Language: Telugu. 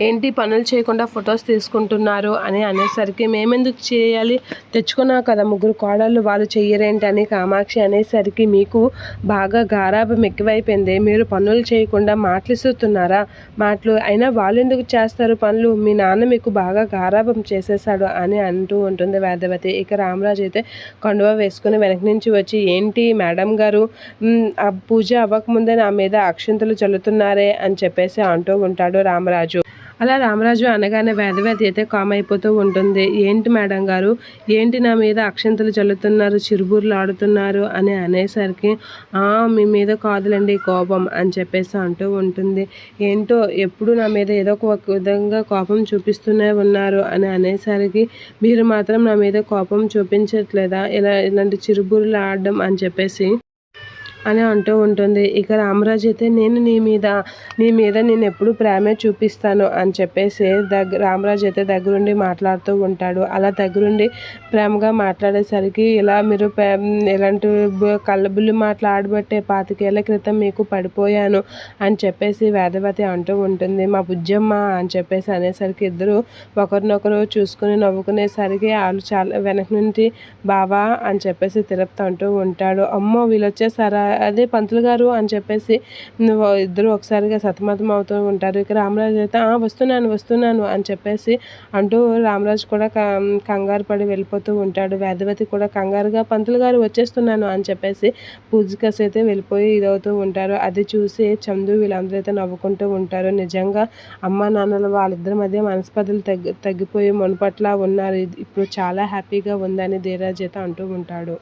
ఏంటి పనులు చేయకుండా ఫొటోస్ తీసుకుంటున్నారు అని అనేసరికి మేమెందుకు చేయాలి? తెచ్చుకున్నా కదా ముగ్గురు కోడళ్ళు వాళ్ళు చెయ్యరేంటి అని కామాక్షి అనేసరికి మీకు బాగా గారాబం ఎక్కువైపోయింది. మీరు పనులు చేయకుండా మాట్లాడుతున్నారా? మాటలు అయినా వాళ్ళు ఎందుకు చేస్తారు పనులు? మీ నాన్న మీకు బాగా గారాబం చేసేసాడు అని అంటూ ఉంటుంది వేదవతి. ఇక రామరాజు అయితే కండువ వేసుకుని వెనక నుంచి వచ్చి ఏంటి మేడం గారు ఆ పూజ అవ్వకముందే నా మీద అక్షంతలు చల్లుతున్నారే? అని చెప్పేసి అంటూ ఉంటాడు రామరాజు. అలా రామరాజు అనగానే వేదవేది అయితే కామ్ అయిపోతూ ఉంటుంది. ఏంటి మేడం గారు? ఏంటి నా మీద అక్షంతలు చల్లుతున్నారు? చిరుబూర్లు ఆడుతున్నారు? అని అనేసరికి మీ మీద కాదులండి కోపం అని చెప్పేసి అంటూ ఉంటుంది. ఏంటో ఎప్పుడు నా మీద ఏదో ఒక విధంగా కోపం చూపిస్తూనే ఉన్నారు అని అనేసరికి మీరు మాత్రం నా మీద కోపం చూపించట్లేదా? ఇలా ఇలాంటి చిరుబూరులు ఆడడం అని చెప్పేసి అని అంటూ ఉంటుంది. ఇక రామరాజు అయితే నేను నీ మీద నీ మీద నేను ఎప్పుడు ప్రేమే చూపిస్తాను అని చెప్పేసి దగ్గర రామరాజు అయితే దగ్గరుండి మాట్లాడుతూ ఉంటాడు. అలా దగ్గరుండి ప్రేమగా మాట్లాడేసరికి ఇలా మీరు ఇలాంటి కళ్ళబుల్లి మాట్లాడబట్టే ఆడబట్టే పాతికేళ్ళ క్రితం మీకు పడిపోయాను అని చెప్పేసి వేదవతి అంటూ ఉంటుంది. మా బుజ్జమ్మ అని చెప్పేసి అనేసరికి ఇద్దరు ఒకరినొకరు చూసుకుని నవ్వుకునేసరికి వాళ్ళు చాలా వెనక నుండి బావా అని చెప్పేసి తిరుపతి అంటూ ఉంటాడు. అమ్మో వీళ్ళు వచ్చేసారా అదే పంతులు గారు అని చెప్పేసి ఇద్దరు ఒకసారిగా సతమతం అవుతూ ఉంటారు. ఇక రామరాజు అయితే వస్తున్నాను వస్తున్నాను అని చెప్పేసి అంటూ రామరాజు కూడా కంగారు పడి వెళ్ళిపోతూ ఉంటాడు. వేదవతి కూడా కంగారుగా పంతులు గారు వచ్చేస్తున్నాను అని చెప్పేసి పూజకస్ అయితే వెళ్ళిపోయి ఇదవుతూ ఉంటారు. అది చూసి చందు వీళ్ళందరూ అయితే నవ్వుకుంటూ ఉంటారు. నిజంగా అమ్మ నాన్నలు వాళ్ళిద్దరి మధ్య మనస్పర్ధలు తగ్గి తగ్గిపోయి మునుపట్లా ఉన్నారు. ఇప్పుడు చాలా హ్యాపీగా ఉందని ధీరాజ్ అయితే అంటూ ఉంటాడు.